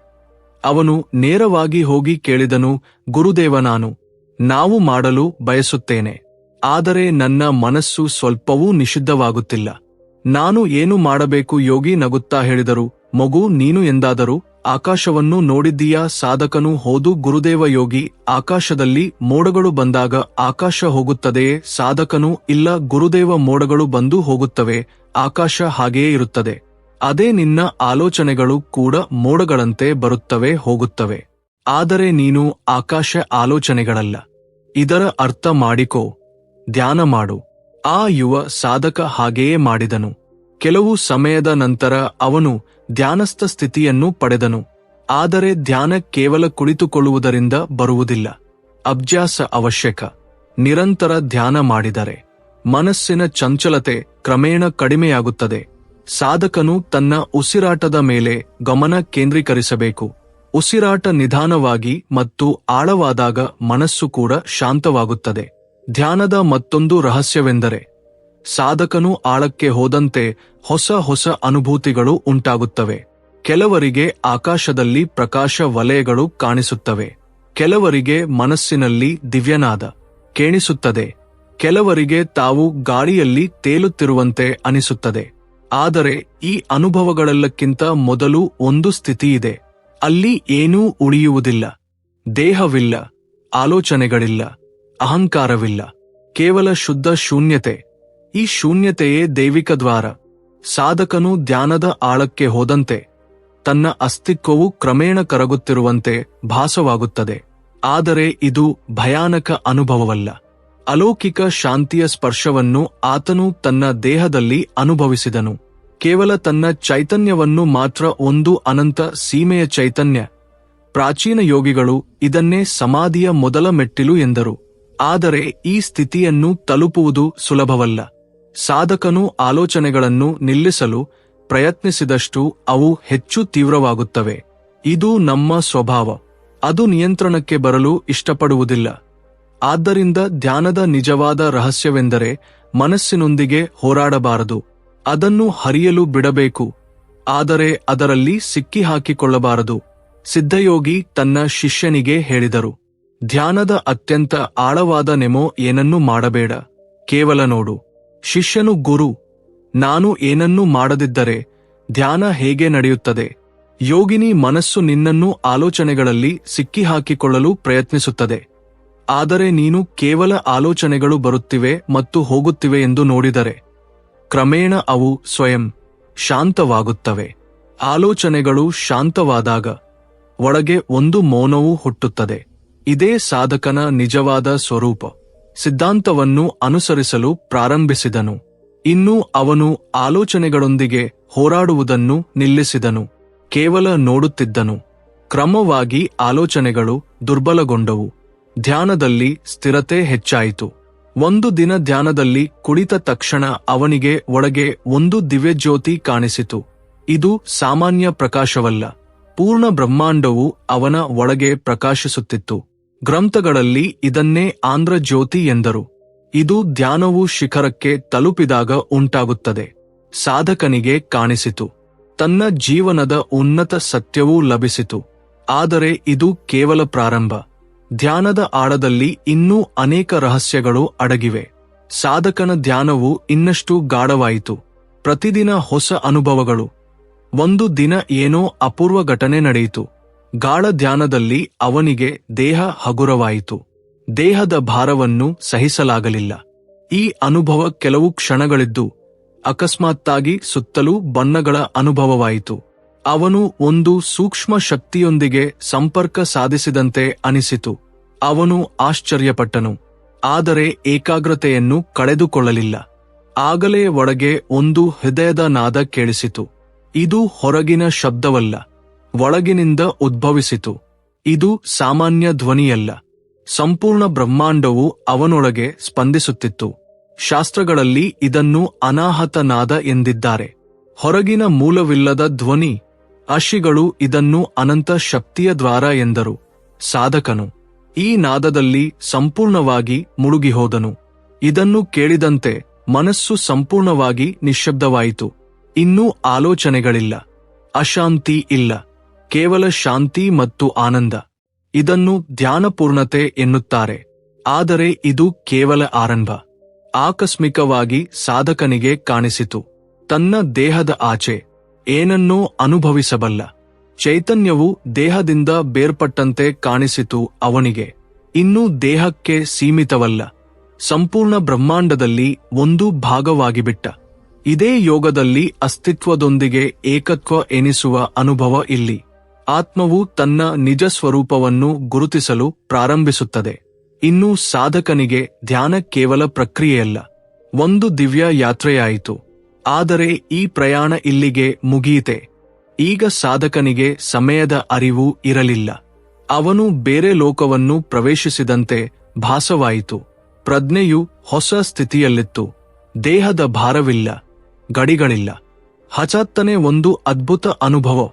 ಅವನು ನೇರವಾಗಿ ಹೋಗಿ ಕೇಳಿದನು, ಗುರುದೇವ ನಾನು, ನಾವು ಮಾಡಲು ಬಯಸುತ್ತೇನೆ. ಆದರೆ ನನ್ನ ಮನಸ್ಸು ಸ್ವಲ್ಪವೂ ನಿಷಿದ್ಧವಾಗುತ್ತಿಲ್ಲ. ನಾನು ಏನು ಮಾಡಬೇಕು ಯೋಗಿ ನಗುತ್ತಾ ಹೇಳಿದರು, ಮಗು, ನೀನು ಎಂದಾದರೂ ಆಕಾಶವನ್ನು ನೋಡಿದ್ದೀಯಾ, ಸಾಧಕನು ಹೋದು ಗುರುದೇವ ಯೋಗಿ, ಆಕಾಶದಲ್ಲಿ ಮೋಡಗಳು ಬಂದಾಗ ಆಕಾಶ ಹೋಗುತ್ತದೆಯೇ, ಸಾಧಕನು ಇಲ್ಲ, ಗುರುದೇವ ಮೋಡಗಳು ಬಂದು ಹೋಗುತ್ತವೆ, ಆಕಾಶ ಹಾಗೆಯೇ ಇರುತ್ತದೆ. ಅದೇ ನಿನ್ನ ಆಲೋಚನೆಗಳು ಕೂಡ ಮೋಡಗಳಂತೆ ಬರುತ್ತವೆ, ಹೋಗುತ್ತವೆ. ಆದರೆ ನೀನು ಆಕಾಶ ಆಲೋಚನೆಗಳಲ್ಲ. ಇದರ ಅರ್ಥ ಮಾಡಿಕೋ, ಧ್ಯಾನ ಮಾಡು. ಆ ಯುವ ಸಾಧಕ ಹಾಗೆಯೇ ಮಾಡಿದನು. ಕೆಲವು ಸಮಯದ ನಂತರ ಅವನು ಧ್ಯಾನಸ್ಥ ಸ್ಥಿತಿಯನ್ನು ಪಡೆದನು. ಆದರೆ ಧ್ಯಾನ ಕೇವಲ ಕುಳಿತುಕೊಳ್ಳುವುದರಿಂದ ಬರುವುದಿಲ್ಲ. ಅಭ್ಯಾಸ ಅವಶ್ಯಕ. ನಿರಂತರ ಧ್ಯಾನ ಮಾಡಿದರೆ. ಮನಸ್ಸಿನ ಚಂಚಲತೆ ಕ್ರಮೇಣ ಕಡಿಮೆಯಾಗುತ್ತದೆ. ಸಾಧಕನು ತನ್ನ ಉಸಿರಾಟದ ಮೇಲೆ ಗಮನ ಕೇಂದ್ರೀಕರಿಸಬೇಕು. ಉಸಿರಾಟ ನಿಧಾನವಾಗಿ ಮತ್ತು ಆಳವಾದಾಗ ಮನಸ್ಸು ಕೂಡ ಶಾಂತವಾಗುತ್ತದೆ. ಧ್ಯಾನದ ಮತ್ತೊಂದು ರಹಸ್ಯವೆಂದರೆ ಸಾಧಕನು ಆಳಕ್ಕೆ ಹೋದಂತೆ ಹೊಸ ಹೊಸ ಅನುಭೂತಿಗಳು ಉಂಟಾಗುತ್ತವೆ. ಕೆಲವರಿಗೆ ಆಕಾಶದಲ್ಲಿ ಪ್ರಕಾಶ ವಲಯಗಳು ಕಾಣಿಸುತ್ತವೆ. ಕೆಲವರಿಗೆ ಮನಸ್ಸಿನಲ್ಲಿ ದಿವ್ಯನಾದ ಕೇಣಿಸುತ್ತದೆ. ಕೆಲವರಿಗೆ ತಾವು ಗಾಳಿಯಲ್ಲಿ ತೇಲುತ್ತಿರುವಂತೆ ಅನಿಸುತ್ತದೆ. ಆದರೆ ಈ ಅನುಭವಗಳೆಲ್ಲಕ್ಕಿಂತ ಮೊದಲು ಒಂದು ಸ್ಥಿತಿಯಿದೆ. ಅಲ್ಲಿ ಏನೂ ಉಳಿಯುವುದಿಲ್ಲ. ದೇಹವಿಲ್ಲ. ಆಲೋಚನೆಗಳಿಲ್ಲ. ಅಹಂಕಾರವಿಲ್ಲ. ಕೇವಲ ಶುದ್ಧ ಶೂನ್ಯತೆ. ಈ ಶೂನ್ಯತೆಯೇ ದೈವಿಕ ದ್ವಾರ. ಸಾಧಕನು ಧ್ಯಾನದ ಆಳಕ್ಕೆ ಹೋದಂತೆ, ತನ್ನ ಅಸ್ತಿತ್ವವು ಕ್ರಮೇಣ ಕರಗುತ್ತಿರುವಂತೆ ಭಾಸವಾಗುತ್ತದೆ. ಆದರೆ ಇದು ಭಯಾನಕ ಅನುಭವವಲ್ಲ. ಅಲೌಕಿಕ ಶಾಂತಿಯ ಸ್ಪರ್ಶವನ್ನು ಆತನು ತನ್ನ ದೇಹದಲ್ಲಿ ಅನುಭವಿಸಿದನು. ಕೇವಲ ತನ್ನ ಚೈತನ್ಯವನ್ನು ಮಾತ್ರ ಒಂದು ಅನಂತ ಸೀಮೆಯ ಚೈತನ್ಯ. ಪ್ರಾಚೀನ ಯೋಗಿಗಳು ಇದನ್ನೇ ಸಮಾಧಿಯ ಮೊದಲ ಮೆಟ್ಟಿಲು ಎಂದರು. ಆದರೆ ಈ ಸ್ಥಿತಿಯನ್ನು ತಲುಪುವುದು ಸುಲಭವಲ್ಲ. ಸಾಧಕನು ಆಲೋಚನೆಗಳನ್ನು ನಿಲ್ಲಿಸಲು ಪ್ರಯತ್ನಿಸಿದಷ್ಟು ಅವು ಹೆಚ್ಚು ತೀವ್ರವಾಗುತ್ತವೆ. ಇದು ನಮ್ಮ ಸ್ವಭಾವ. ಅದು ನಿಯಂತ್ರಣಕ್ಕೆ ಬರಲು ಇಷ್ಟಪಡುವುದಿಲ್ಲ. ಆದ್ದರಿಂದ ಧ್ಯಾನದ ನಿಜವಾದ ರಹಸ್ಯವೆಂದರೆ ಮನಸ್ಸಿನೊಂದಿಗೆ ಹೋರಾಡಬಾರದು. ಅದನ್ನು ಹರಿಯಲು ಬಿಡಬೇಕು. ಆದರೆ ಅದರಲ್ಲಿ ಸಿಕ್ಕಿಹಾಕಿಕೊಳ್ಳಬಾರದು. ಸಿದ್ಧಯೋಗಿ ತನ್ನ ಶಿಷ್ಯನಿಗೆ ಹೇಳಿದರು. ಧ್ಯಾನದ ಅತ್ಯಂತ ಆಳವಾದ ನೆಮೋ ಏನನ್ನೂ ಮಾಡಬೇಡ. ಕೇವಲ ನೋಡು. ಶಿಷ್ಯನು, ಗುರು, ನಾನು ಏನನ್ನೂ ಮಾಡದಿದ್ದರೆ ಧ್ಯಾನ ಹೇಗೆ ನಡೆಯುತ್ತದೆ? ಯೋಗಿನಿ ಮನಸ್ಸು ನಿನ್ನನ್ನು ಆಲೋಚನೆಗಳಲ್ಲಿ ಸಿಕ್ಕಿಹಾಕಿಕೊಳ್ಳಲು ಪ್ರಯತ್ನಿಸುತ್ತದೆ. ಆದರೆ ನೀನು ಕೇವಲ ಆಲೋಚನೆಗಳು ಬರುತ್ತಿವೆ ಮತ್ತು ಹೋಗುತ್ತಿವೆ ಎಂದು ನೋಡಿದರೆ, ಕ್ರಮೇಣ ಅವು ಸ್ವಯಂ ಶಾಂತವಾಗುತ್ತವೆ. ಆಲೋಚನೆಗಳು ಶಾಂತವಾದಾಗ ಒಳಗೆ ಒಂದು ಮೌನವೂ ಹುಟ್ಟುತ್ತದೆ. ಇದೇ ಸಾಧಕನ ನಿಜವಾದ ಸ್ವರೂಪ. ಸಿದ್ಧಾಂತವನ್ನು ಅನುಸರಿಸಲು ಪ್ರಾರಂಭಿಸಿದನು. ಇನ್ನು ಅವನು ಆಲೋಚನೆಗಳೊಂದಿಗೆ ಹೋರಾಡುವುದನ್ನು ನಿಲ್ಲಿಸಿದನು. ಕೇವಲ ನೋಡುತ್ತಿದ್ದನು. ಕ್ರಮವಾಗಿ ಆಲೋಚನೆಗಳು ದುರ್ಬಲಗೊಂಡವು. ಧ್ಯಾನದಲ್ಲಿ ಸ್ಥಿರತೆ ಹೆಚ್ಚಾಯಿತು. ಒಂದು ದಿನ ಧ್ಯಾನದಲ್ಲಿ ಕುಳಿತ ತಕ್ಷಣ ಅವನಿಗೆ ಒಳಗೆ ಒಂದು ದಿವ್ಯಜ್ಯೋತಿ ಕಾಣಿಸಿತು. ಇದು ಸಾಮಾನ್ಯ ಪ್ರಕಾಶವಲ್ಲ. ಪೂರ್ಣ ಬ್ರಹ್ಮಾಂಡವು ಅವನ ಒಳಗೆ ಪ್ರಕಾಶಿಸುತ್ತಿತ್ತು. ಗ್ರಂಥಗಳಲ್ಲಿ ಇದನ್ನೇ ಆಂಧ್ರಜ್ಯೋತಿ ಎಂದರು. ಇದು ಧ್ಯಾನವು ಶಿಖರಕ್ಕೆ ತಲುಪಿದಾಗ ಉಂಟಾಗುತ್ತದೆ. ಸಾಧಕನಿಗೆ ಕಾಣಿಸಿತು. ತನ್ನ ಜೀವನದ ಉನ್ನತ ಸತ್ಯವೂ ಲಭಿಸಿತು. ಆದರೆ ಇದು ಕೇವಲ ಪ್ರಾರಂಭ. ಧ್ಯಾನದ ಆಳದಲ್ಲಿ ಇನ್ನೂ ಅನೇಕ ರಹಸ್ಯಗಳು ಅಡಗಿವೆ. ಸಾಧಕನ ಧ್ಯಾನವು ಇನ್ನಷ್ಟು ಗಾಢವಾಯಿತು. ಪ್ರತಿದಿನ ಹೊಸ ಅನುಭವಗಳು. ಒಂದು ದಿನ ಏನೋ ಅಪೂರ್ವ ಘಟನೆ ನಡೆಯಿತು. ಗಾಢ ಧ್ಯಾನದಲ್ಲಿ ಅವನಿಗೆ ದೇಹ ಹಗುರವಾಯಿತು. ದೇಹದ ಭಾರವನ್ನು ಸಹಿಸಲಾಗಲಿಲ್ಲ. ಈ ಅನುಭವ ಕೆಲವು ಕ್ಷಣಗಳಿದ್ದು, ಅಕಸ್ಮಾತ್ತಾಗಿ ಸುತ್ತಲೂ ಬಣ್ಣಗಳ ಅನುಭವವಾಯಿತು. ಅವನು ಒಂದು ಸೂಕ್ಷ್ಮ ಶಕ್ತಿಯೊಂದಿಗೆ ಸಂಪರ್ಕ ಸಾಧಿಸಿದಂತೆ ಅನಿಸಿತು. ಅವನು ಆಶ್ಚರ್ಯಪಟ್ಟನು. ಆದರೆ ಏಕಾಗ್ರತೆಯನ್ನು ಕಳೆದುಕೊಳ್ಳಲಿಲ್ಲ. ಆಗಲೇ ಒಳಗೆ ಒಂದು ಹೃದಯದ ನಾದ ಕೇಳಿಸಿತು. ಇದು ಹೊರಗಿನ ಶಬ್ದವಲ್ಲ. ಒಳಗಿನಿಂದ ಉದ್ಭವಿಸಿತು. ಇದು ಸಾಮಾನ್ಯ ಧ್ವನಿಯಲ್ಲ. ಸಂಪೂರ್ಣ ಬ್ರಹ್ಮಾಂಡವು ಅವನೊಳಗೆ ಸ್ಪಂದಿಸುತ್ತಿತ್ತು. ಶಾಸ್ತ್ರಗಳಲ್ಲಿ ಇದನ್ನು ಅನಾಹತನಾದ ಎಂದಿದ್ದಾರೆ. ಹೊರಗಿನ ಮೂಲವಿಲ್ಲದ ಧ್ವನಿ, ಅಶಿಗಳು ಇದನ್ನು ಅನಂತ ಶಕ್ತಿಯ ದ್ವಾರ ಎಂದರು. ಸಾಧಕನು ಈ ನಾದದಲ್ಲಿ ಸಂಪೂರ್ಣವಾಗಿ ಮುಳುಗಿಹೋದನು. ಇದನ್ನು ಕೇಳಿದಂತೆ ಮನಸ್ಸು ಸಂಪೂರ್ಣವಾಗಿ ನಿಶ್ಶಬ್ದವಾಯಿತು. ಇನ್ನೂ ಆಲೋಚನೆಗಳಿಲ್ಲ. ಅಶಾಂತಿ ಇಲ್ಲ. ಕೇವಲ ಶಾಂತಿ ಮತ್ತು ಆನಂದ. ಇದನ್ನು ಧ್ಯಾನಪೂರ್ಣತೆ ಎನ್ನುತ್ತಾರೆ. ಆದರೆ ಇದು ಕೇವಲ ಆರಂಭ. ಆಕಸ್ಮಿಕವಾಗಿ ಸಾಧಕನಿಗೆ ಕಾಣಿಸಿತು. ತನ್ನ ದೇಹದ ಆಚೆ ಏನನ್ನೂ ಅನುಭವಿಸಬಲ್ಲ. ಚೈತನ್ಯವು ದೇಹದಿಂದ ಬೇರ್ಪಟ್ಟಂತೆ ಕಾಣಿಸಿತು ಅವನಿಗೆ. ಇನ್ನೂ ದೇಹಕ್ಕೆ ಸೀಮಿತವಲ್ಲ. ಸಂಪೂರ್ಣ ಬ್ರಹ್ಮಾಂಡದಲ್ಲಿ ಒಂದು ಭಾಗವಾಗಿಬಿಟ್ಟ. ಇದೇ ಯೋಗದಲ್ಲಿ ಅಸ್ತಿತ್ವದೊಂದಿಗೆ ಏಕತ್ವ ಎನಿಸುವ ಅನುಭವ ಇಲ್ಲಿ. ಆತ್ಮವು ತನ್ನ ನಿಜ ಸ್ವರೂಪವನ್ನು ಗುರುತಿಸಲು ಪ್ರಾರಂಭಿಸುತ್ತದೆ. ಇನ್ನು ಸಾಧಕನಿಗೆ ಧ್ಯಾನ ಕೇವಲ ಪ್ರಕ್ರಿಯೆಯಲ್ಲ. ಒಂದು ದಿವ್ಯ ಯಾತ್ರೆಯಾಯಿತು. ಆದರೆ ಈ ಪ್ರಯಾಣ ಇಲ್ಲಿಗೆ ಮುಗಿಯಿತೆ. ಈಗ ಸಾಧಕನಿಗೆ ಸಮಯದ ಅರಿವು ಇರಲಿಲ್ಲ. ಅವನು ಬೇರೆ ಲೋಕವನ್ನು ಪ್ರವೇಶಿಸಿದಂತೆ ಭಾಸವಾಯಿತು. ಪ್ರಜ್ಞೆಯು ಹೊಸ ಸ್ಥಿತಿಯಲ್ಲಿತ್ತು. ದೇಹದ ಭಾರವಿಲ್ಲ. ಗಡಿಗಳಿಲ್ಲ. ಹಚಾತ್ತನೆ ಒಂದು ಅದ್ಭುತ ಅನುಭವ.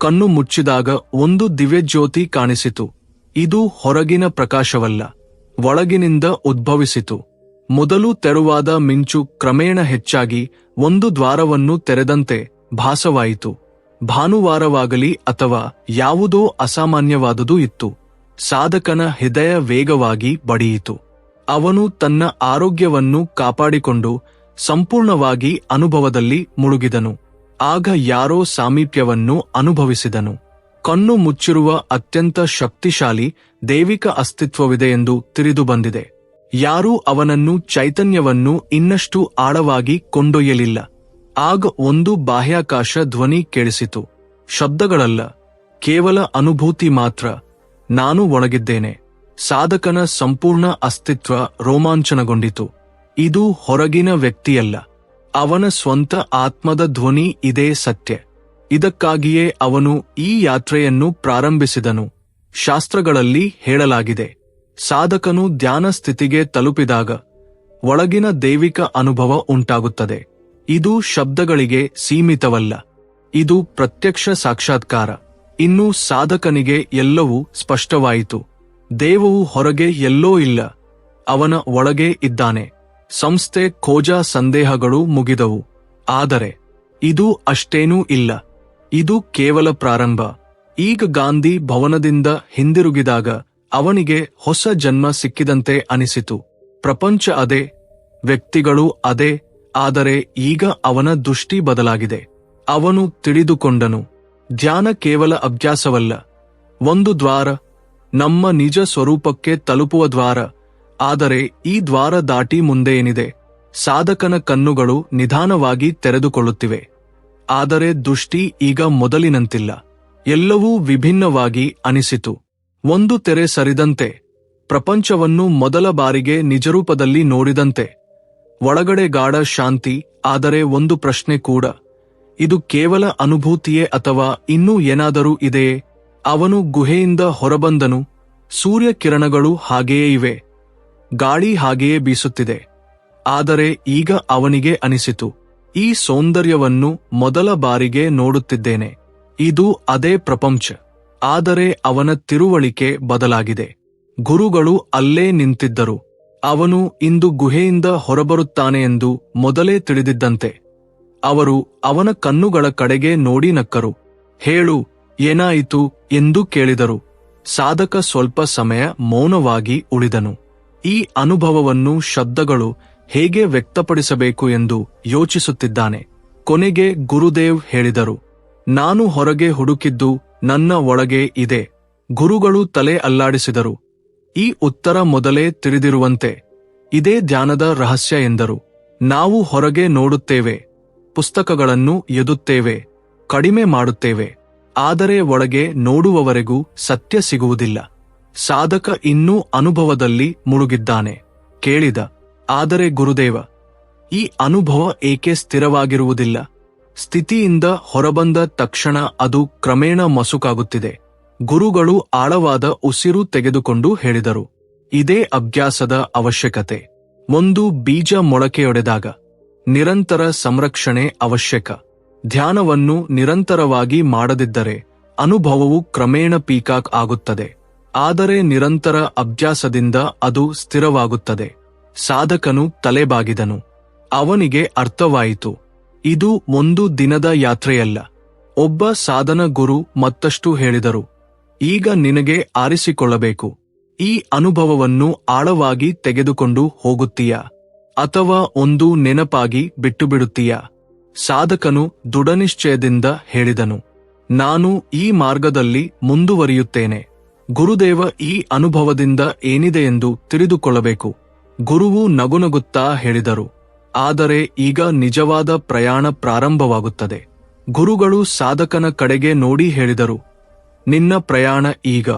ಕಣ್ಣು ಮುಚ್ಚಿದಾಗ ಒಂದು ದಿವ್ಯಜ್ಯೋತಿ ಕಾಣಿಸಿತು. ಇದು ಹೊರಗಿನ ಪ್ರಕಾಶವಲ್ಲ, ಒಳಗಿನಿಂದ ಉದ್ಭವಿಸಿತು. ಮೊದಲು ತೆರುವಾದ ಮಿಂಚು ಕ್ರಮೇಣ ಹೆಚ್ಚಾಗಿ ಒಂದು ದ್ವಾರವನ್ನು ತೆರೆದಂತೆ ಭಾಸವಾಯಿತು. ಭಾನುವಾರವಾಗಲಿ ಅಥವಾ ಯಾವುದೋ ಅಸಾಮಾನ್ಯವಾದುದು ಇತ್ತು. ಸಾಧಕನ ಹೃದಯ ವೇಗವಾಗಿ ಬಡಿಯಿತು. ಅವನು ತನ್ನ ಆರೋಗ್ಯವನ್ನು ಕಾಪಾಡಿಕೊಂಡು ಸಂಪೂರ್ಣವಾಗಿ ಅನುಭವದಲ್ಲಿ ಮುಳುಗಿದನು. ಆಗ ಯಾರೋ ಸಾಮೀಪ್ಯವನ್ನು ಅನುಭವಿಸಿದನು. ಕಣ್ಣು ಮುಚ್ಚಿರುವ ಅತ್ಯಂತ ಶಕ್ತಿಶಾಲಿ ದೈವಿಕ ಅಸ್ತಿತ್ವವಿದೆ ಎಂದು ತಿಳಿದು ಬಂದಿದೆ. ಯಾರೂ ಅವನನ್ನು ಚೈತನ್ಯವನ್ನು ಇನ್ನಷ್ಟು ಆಳವಾಗಿ ಕೊಂಡೊಯ್ಯಲಿಲ್ಲ. ಆಗ ಒಂದು ಬಾಹ್ಯಾಕಾಶ ಧ್ವನಿ ಕೇಳಿಸಿತು. ಶಬ್ದಗಳಲ್ಲ. ಕೇವಲ ಅನುಭೂತಿ ಮಾತ್ರ. ನಾನು ಒಣಗಿದ್ದೇನೆ. ಸಾಧಕನ ಸಂಪೂರ್ಣ ಅಸ್ತಿತ್ವ ರೋಮಾಂಚನಗೊಂಡಿತು. ಇದು ಹೊರಗಿನ ವ್ಯಕ್ತಿಯಲ್ಲ. ಅವನ ಸ್ವಂತ ಆತ್ಮದ ಧ್ವನಿ ಇದೇ ಸತ್ಯ. ಇದಕ್ಕಾಗಿಯೇ ಅವನು ಈ ಯಾತ್ರೆಯನ್ನು ಪ್ರಾರಂಭಿಸಿದನು. ಶಾಸ್ತ್ರಗಳಲ್ಲಿ ಹೇಳಲಾಗಿದೆ. ಸಾಧಕನು ಧ್ಯಾನ ಸ್ಥಿತಿಗೆ ತಲುಪಿದಾಗ ಒಳಗಿನ ದೈವಿಕ ಅನುಭವ ಉಂಟಾಗುತ್ತದೆ. ಇದು ಶಬ್ದಗಳಿಗೆ ಸೀಮಿತವಲ್ಲ. ಇದು ಪ್ರತ್ಯಕ್ಷ ಸಾಕ್ಷಾತ್ಕಾರ. ಇನ್ನು ಸಾಧಕನಿಗೆ ಎಲ್ಲವೂ ಸ್ಪಷ್ಟವಾಯಿತು. ದೇವವು ಹೊರಗೆ ಎಲ್ಲೋ ಇಲ್ಲ. ಅವನ ಒಳಗೆ ಇದ್ದಾನೆ. ಸಂಸ್ಥೆ ಖೋಜಾ ಸಂದೇಹಗಳು ಮುಗಿದವು. ಆದರೆ, ಇದು ಅಷ್ಟೇನೂ ಇಲ್ಲ. ಇದು ಕೇವಲ ಪ್ರಾರಂಭ. ಈಗ ಗಾಂಧಿ ಭವನದಿಂದ ಹಿಂದಿರುಗಿದಾಗ ಅವನಿಗೆ ಹೊಸ ಜನ್ಮ ಸಿಕ್ಕಿದಂತೆ ಅನಿಸಿತು. ಪ್ರಪಂಚ ಅದೇ, ವ್ಯಕ್ತಿಗಳು ಅದೇ, ಆದರೆ ಈಗ ಅವನ ದೃಷ್ಟಿ ಬದಲಾಗಿದೆ. ಅವನು ತಿಳಿದುಕೊಂಡನು. ಧ್ಯಾನ ಕೇವಲ ಅಭ್ಯಾಸವಲ್ಲ. ಒಂದು ದ್ವಾರ, ನಮ್ಮ ನಿಜ ಸ್ವರೂಪಕ್ಕೆ ತಲುಪುವ ದ್ವಾರ ಆದರೆ ಈ ದ್ವಾರ ದಾಟಿ ಮುಂದೆ ಏನಿದೆ? ಸಾಧಕನ ಕಣ್ಣುಗಳು ನಿಧಾನವಾಗಿ ತೆರೆದುಕೊಳ್ಳುತ್ತಿವೆ. ಆದರೆ ದೃಷ್ಟಿ ಈಗ ಮೊದಲಿನಂತಿಲ್ಲ. ಎಲ್ಲವೂ ವಿಭಿನ್ನವಾಗಿ ಅನಿಸಿತು. ಒಂದು ತೆರೆ ಸರಿದಂತೆ, ಪ್ರಪಂಚವನ್ನು ಮೊದಲ ಬಾರಿಗೆ ನಿಜರೂಪದಲ್ಲಿ ನೋಡಿದಂತೆ. ಒಳಗಡೆ ಗಾಢ ಶಾಂತಿ, ಆದರೆ ಒಂದು ಪ್ರಶ್ನೆ ಕೂಡ. ಇದು ಕೇವಲ ಅನುಭೂತಿಯೇ ಅಥವಾ ಇನ್ನೂ ಏನಾದರೂ ಇದೆಯೇ? ಅವನು ಗುಹೆಯಿಂದ ಹೊರಬಂದನು. ಸೂರ್ಯ ಕಿರಣಗಳು ಹಾಗೆಯೇ ಇವೆ. ಗಾಳಿ ಹಾಗೆಯೇ ಬೀಸುತ್ತಿದೆ. ಆದರೆ ಈಗ ಅವನಿಗೆ ಅನಿಸಿತು, ಈ ಸೌಂದರ್ಯವನ್ನು ಮೊದಲ ಬಾರಿಗೆ ನೋಡುತ್ತಿದ್ದೇನೆ. ಇದು ಅದೇ ಪ್ರಪಂಚ. ಆದರೆ ಅವನ ತಿರುವಳಿಕೆ ಬದಲಾಗಿದೆ. ಗುರುಗಳು ಅಲ್ಲೇ ನಿಂತಿದ್ದರು. ಅವನು ಇಂದು ಗುಹೆಯಿಂದ ಹೊರಬರುತ್ತಾನೆ ಎಂದು ಮೊದಲೇ ತಿಳಿದಿದ್ದಂತೆ. ಅವರು ಅವನ ಕಣ್ಣುಗಳ ಕಡೆಗೆ ನೋಡಿ ನಕ್ಕರು. ಹೇಳು, ಏನಾಯಿತು? ಎಂದು ಕೇಳಿದರು. ಸಾಧಕ ಸ್ವಲ್ಪ ಸಮಯ ಮೌನವಾಗಿ ಉಳಿದನು. ಈ ಅನುಭವವನ್ನು ಶಬ್ದಗಳು ಹೇಗೆ ವ್ಯಕ್ತಪಡಿಸಬೇಕು ಎಂದು ಯೋಚಿಸುತ್ತಿದ್ದಾನೆ. ಕೊನೆಗೆ ಗುರುದೇವ್ ಹೇಳಿದರು, ನಾನು ಹೊರಗೆ ಹುಡುಕಿದ್ದು ನನ್ನ ಒಳಗೆ ಇದೆ. ಗುರುಗಳು ತಲೆ ಅಲ್ಲಾಡಿಸಿದರು, ಈ ಉತ್ತರ ಮೊದಲೇ ತಿಳಿದಿರುವಂತೆ, ಇದೇ ಧ್ಯಾನದ ರಹಸ್ಯ ಎಂದರು. ನಾವು ಹೊರಗೆ ನೋಡುತ್ತೇವೆ, ಪುಸ್ತಕಗಳನ್ನು ಎದುತ್ತೇವೆ, ಕಡಿಮೆ ಮಾಡುತ್ತೇವೆ, ಆದರೆ ಒಳಗೆ ನೋಡುವವರೆಗೂ ಸತ್ಯ ಸಿಗುವುದಿಲ್ಲ. ಸಾಧಕ ಇನ್ನೂ ಅನುಭವದಲ್ಲಿ ಮುಳುಗಿದ್ದಾನೆ. ಕೇಳಿದ, ಆದರೆ ಗುರುದೇವ, ಈ ಅನುಭವ ಏಕೆ ಸ್ಥಿರವಾಗಿರುವುದಿಲ್ಲ? ಸ್ಥಿತಿಯಿಂದ ಹೊರಬಂದ ತಕ್ಷಣ ಅದು ಕ್ರಮೇಣ ಮಸುಕಾಗುತ್ತಿದೆ. ಗುರುಗಳು ಆಳವಾದ ಉಸಿರು ತೆಗೆದುಕೊಂಡು ಹೇಳಿದರು, ಇದೇ ಅಭ್ಯಾಸದ ಅವಶ್ಯಕತೆ. ಒಂದು ಬೀಜ ಮೊಳಕೆಯೊಡೆದಾಗ ನಿರಂತರ ಸಂರಕ್ಷಣೆ ಅವಶ್ಯಕ. ಧ್ಯಾನವನ್ನು ನಿರಂತರವಾಗಿ ಮಾಡದಿದ್ದರೆ ಅನುಭವವು ಕ್ರಮೇಣ ಪೀಕಾಕ್ ಆಗುತ್ತದೆ. ಆದರೆ ನಿರಂತರ ಅಭ್ಯಾಸದಿಂದ ಅದು ಸ್ಥಿರವಾಗುತ್ತದೆ. ಸಾಧಕನು ತಲೆಬಾಗಿದನು. ಅವನಿಗೆ ಅರ್ಥವಾಯಿತು. ಇದು ಒಂದು ದಿನದ ಯಾತ್ರೆಯಲ್ಲ. ಒಬ್ಬ ಸಾಧನ ಗುರು ಮತ್ತಷ್ಟು ಹೇಳಿದರು. ಈಗ ನಿನಗೆ ಆರಿಸಿಕೊಳ್ಳಬೇಕು. ಈ ಅನುಭವವನ್ನು ಆಳವಾಗಿ ತೆಗೆದುಕೊಂಡು ಹೋಗುತ್ತೀಯ? ಅಥವಾ ಒಂದು ನೆನಪಾಗಿ ಬಿಟ್ಟುಬಿಡುತ್ತೀಯ? ಸಾಧಕನು ದೃಢನಿಶ್ಚಯದಿಂದ ಹೇಳಿದನು. ನಾನು ಈ ಮಾರ್ಗದಲ್ಲಿ ಮುಂದುವರಿಯುತ್ತೇನೆ. ಗುರುದೇವ ಈ ಅನುಭವದಿಂದ ಏನಿದೆ ಎಂದು ತಿಳಿದುಕೊಳ್ಳಬೇಕು. ಗುರುವು ನಗುನಗುತ್ತಾ ಹೇಳಿದರು. ಆದರೆ ಈಗ ನಿಜವಾದ ಪ್ರಯಾಣ ಪ್ರಾರಂಭವಾಗುತ್ತದೆ. ಗುರುಗಳು ಸಾಧಕನ ಕಡೆಗೆ ನೋಡಿ ಹೇಳಿದರು. ನಿನ್ನ ಪ್ರಯಾಣ ಈಗ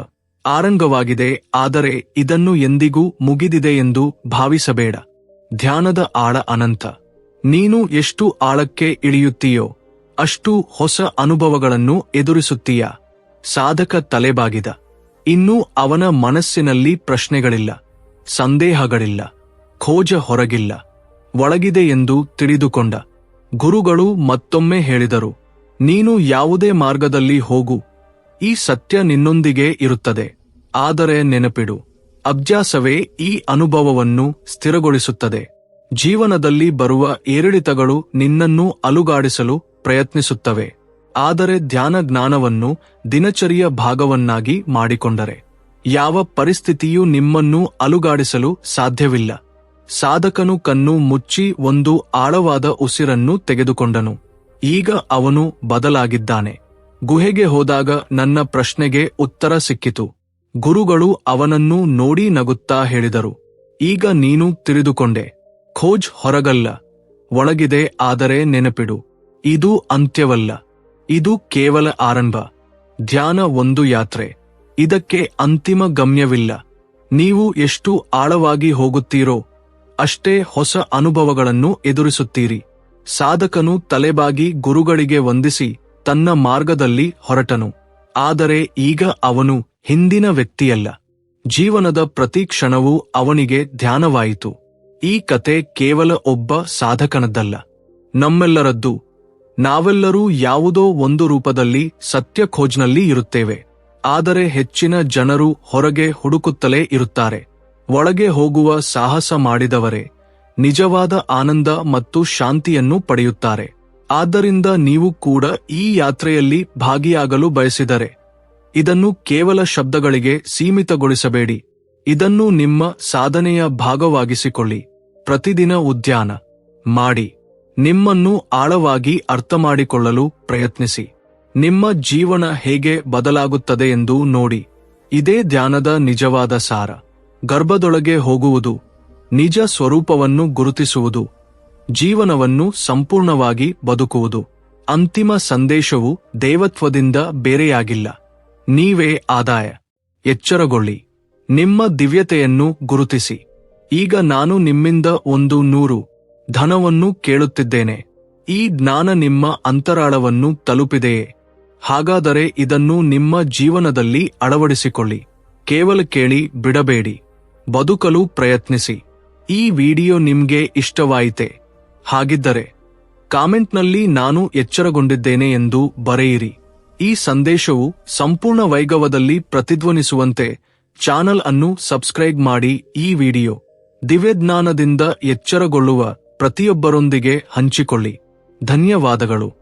ಆರಂಗವಾಗಿದೆ, ಆದರೆ ಇದನ್ನು ಎಂದಿಗೂ ಮುಗಿದಿದೆ ಎಂದು ಭಾವಿಸಬೇಡ. ಧ್ಯಾನದ ಆಳ ಅನಂತ. ನೀನು ಎಷ್ಟು ಆಳಕ್ಕೆ ಇಳಿಯುತ್ತೀಯೋ, ಅಷ್ಟು ಹೊಸ ಅನುಭವಗಳನ್ನು ಎದುರಿಸುತ್ತೀಯ. ಸಾಧಕ ತಲೆಬಾಗಿದ. ಇನ್ನೂ ಅವನ ಮನಸ್ಸಿನಲ್ಲಿ ಪ್ರಶ್ನೆಗಳಿಲ್ಲ, ಸಂದೇಹಗಳಿಲ್ಲ, ಖೋಜ ಹೊರಗಿಲ್ಲ. ಒಳಗಿದೆ ಎಂದು ತಿಳಿದುಕೊಂಡ. ಗುರುಗಳು ಮತ್ತೊಮ್ಮೆ ಹೇಳಿದರು, ನೀನು ಯಾವುದೇ ಮಾರ್ಗದಲ್ಲಿ ಹೋಗು, ಈ ಸತ್ಯ ನಿನ್ನೊಂದಿಗೆ ಇರುತ್ತದೆ, ಆದರೆ ನೆನಪಿಡು, ಅಭ್ಯಾಸವೇ ಈ ಅನುಭವವನ್ನು ಸ್ಥಿರಗೊಳಿಸುತ್ತದೆ. ಜೀವನದಲ್ಲಿ ಬರುವ ಏರಿಳಿತಗಳು ನಿನ್ನನ್ನು ಅಲುಗಾಡಿಸಲು ಪ್ರಯತ್ನಿಸುತ್ತವೆ. ಆದರೆ ಧ್ಯಾನ ಜ್ಞಾನವನ್ನು ದಿನಚರಿಯ ಭಾಗವನ್ನಾಗಿ ಮಾಡಿಕೊಂಡರೆ. ಯಾವ ಪರಿಸ್ಥಿತಿಯೂ ನಿಮ್ಮನ್ನು ಅಲುಗಾಡಿಸಲು ಸಾಧ್ಯವಿಲ್ಲ. ಸಾಧಕನು ಕಣ್ಣು ಮುಚ್ಚಿ ಒಂದು ಆಳವಾದ ಉಸಿರನ್ನು ತೆಗೆದುಕೊಂಡನು. ಈಗ ಅವನು ಬದಲಾಗಿದ್ದಾನೆ. ಗುಹೆಗೆ ಹೋದಾಗ ನನ್ನ ಪ್ರಶ್ನೆಗೆ ಉತ್ತರ ಸಿಕ್ಕಿತು. ಗುರುಗಳು ಅವನನ್ನು ನೋಡಿ ನಗುತ್ತಾ ಹೇಳಿದರು. ಈಗ ನೀನು ತಿಳಿದುಕೊಂಡೆ. ಖೋಜ್ ಹೊರಗಲ್ಲ. ಒಳಗಿದೆ ಆದರೆ ನೆನಪಿಡು. ಇದು ಅಂತ್ಯವಲ್ಲ. ಇದು ಕೇವಲ ಆರಂಭ. ಧ್ಯಾನ ಒಂದು ಯಾತ್ರೆ. ಇದಕ್ಕೆ ಅಂತಿಮ ಗಮ್ಯವಿಲ್ಲ. ನೀವು ಎಷ್ಟು ಆಳವಾಗಿ ಹೋಗುತ್ತೀರೋ, ಅಷ್ಟೇ ಹೊಸ ಅನುಭವಗಳನ್ನು ಎದುರಿಸುತ್ತೀರಿ. ಸಾಧಕನು ತಲೆಬಾಗಿ ಗುರುಗಳಿಗೆ ವಂದಿಸಿ ತನ್ನ ಮಾರ್ಗದಲ್ಲಿ ಹೊರಟನು. ಆದರೆ ಈಗ ಅವನು ಹಿಂದಿನ ವ್ಯಕ್ತಿಯಲ್ಲ. ಜೀವನದ ಪ್ರತಿ ಕ್ಷಣವೂ ಅವನಿಗೆ ಧ್ಯಾನವಾಯಿತು. ಈ ಕತೆ ಕೇವಲ ಒಬ್ಬ ಸಾಧಕನದ್ದಲ್ಲ. ನಮ್ಮೆಲ್ಲರದ್ದು ನಾವೆಲ್ಲರೂ ಯಾವುದೋ ಒಂದು ರೂಪದಲ್ಲಿ ಸತ್ಯ ಖೋಜ್ನಲ್ಲಿ ಇರುತ್ತೇವೆ. ಆದರೆ ಹೆಚ್ಚಿನ ಜನರು ಹೊರಗೆ ಹುಡುಕುತ್ತಲೇ ಇರುತ್ತಾರೆ. ಒಳಗೆ ಹೋಗುವ ಸಾಹಸ ಮಾಡಿದವರೇ, ನಿಜವಾದ ಆನಂದ ಮತ್ತು ಶಾಂತಿಯನ್ನು ಪಡೆಯುತ್ತಾರೆ. ಆದ್ದರಿಂದ ನೀವು ಕೂಡ ಈ ಯಾತ್ರೆಯಲ್ಲಿ ಭಾಗಿಯಾಗಲು ಬಯಸಿದರೆ, ಇದನ್ನು ಕೇವಲ ಶಬ್ದಗಳಿಗೆ ಸೀಮಿತಗೊಳಿಸಬೇಡಿ. ಇದನ್ನು ನಿಮ್ಮ ಸಾಧನೆಯ ಭಾಗವಾಗಿಸಿಕೊಳ್ಳಿ. ಪ್ರತಿದಿನ ಉದ್ಯಾನ. ಮಾಡಿ. ನಿಮ್ಮನ್ನು ಆಳವಾಗಿ ಅರ್ಥಮಾಡಿಕೊಳ್ಳಲು ಪ್ರಯತ್ನಿಸಿ. ನಿಮ್ಮ ಜೀವನ ಹೇಗೆ ಬದಲಾಗುತ್ತದೆ ಎಂದು ನೋಡಿ. ಇದೇ ಧ್ಯಾನದ ನಿಜವಾದ ಸಾರ. ಗರ್ಭದೊಳಗೆ ಹೋಗುವುದು. ನಿಜ ಸ್ವರೂಪವನ್ನು ಗುರುತಿಸುವುದು. ಜೀವನವನ್ನು ಸಂಪೂರ್ಣವಾಗಿ ಬದುಕುವುದು. ಅಂತಿಮ ಸಂದೇಶವು ದೇವತ್ವದಿಂದ ಬೇರೆಯಾಗಿಲ್ಲ. ನೀವೇ ಆದಾಯ. ಎಚ್ಚರಗೊಳ್ಳಿ. ನಿಮ್ಮ ದಿವ್ಯತೆಯನ್ನು ಗುರುತಿಸಿ. ಈಗ ನಾನು ನಿಮ್ಮಿಂದ ಒಂದು ನೂರು. ಧನವನ್ನು ಕೇಳುತ್ತಿದ್ದೇನೆ. ಈ ಜ್ಞಾನ ನಿಮ್ಮ ಅಂತರಾಳವನ್ನು ತಲುಪಿದೆಯೇ. ಹಾಗಾದರೆ ಇದನ್ನು ನಿಮ್ಮ ಜೀವನದಲ್ಲಿ ಅಳವಡಿಸಿಕೊಳ್ಳಿ. ಕೇವಲ ಕೇಳಿ ಬಿಡಬೇಡಿ. ಬದುಕಲು ಪ್ರಯತ್ನಿಸಿ. ಈ ವಿಡಿಯೋ ನಿಮ್ಗೆ ಇಷ್ಟವಾಯಿತೆ. ಹಾಗಿದ್ದರೆ, ಕಾಮೆಂಟ್ನಲ್ಲಿ ನಾನು ಎಚ್ಚರಗೊಂಡಿದ್ದೇನೆ ಎಂದು ಬರೆಯಿರಿ. ಈ ಸಂದೇಶವು ಸಂಪೂರ್ಣ ವೈಗವದಲ್ಲಿ ಪ್ರತಿಧ್ವನಿಸುವಂತೆ ಚಾನಲ್ ಅನ್ನು ಸಬ್ಸ್ಕ್ರೈಬ್ ಮಾಡಿ ಈ ವಿಡಿಯೋ ದಿವ್ಯಜ್ಞಾನದಿಂದ ಎಚ್ಚರಗೊಳ್ಳುವ ಪ್ರತಿಯೊಬ್ಬರೊಂದಿಗೆ ಹಂಚಿಕೊಳ್ಳಿ. ಧನ್ಯವಾದಗಳು.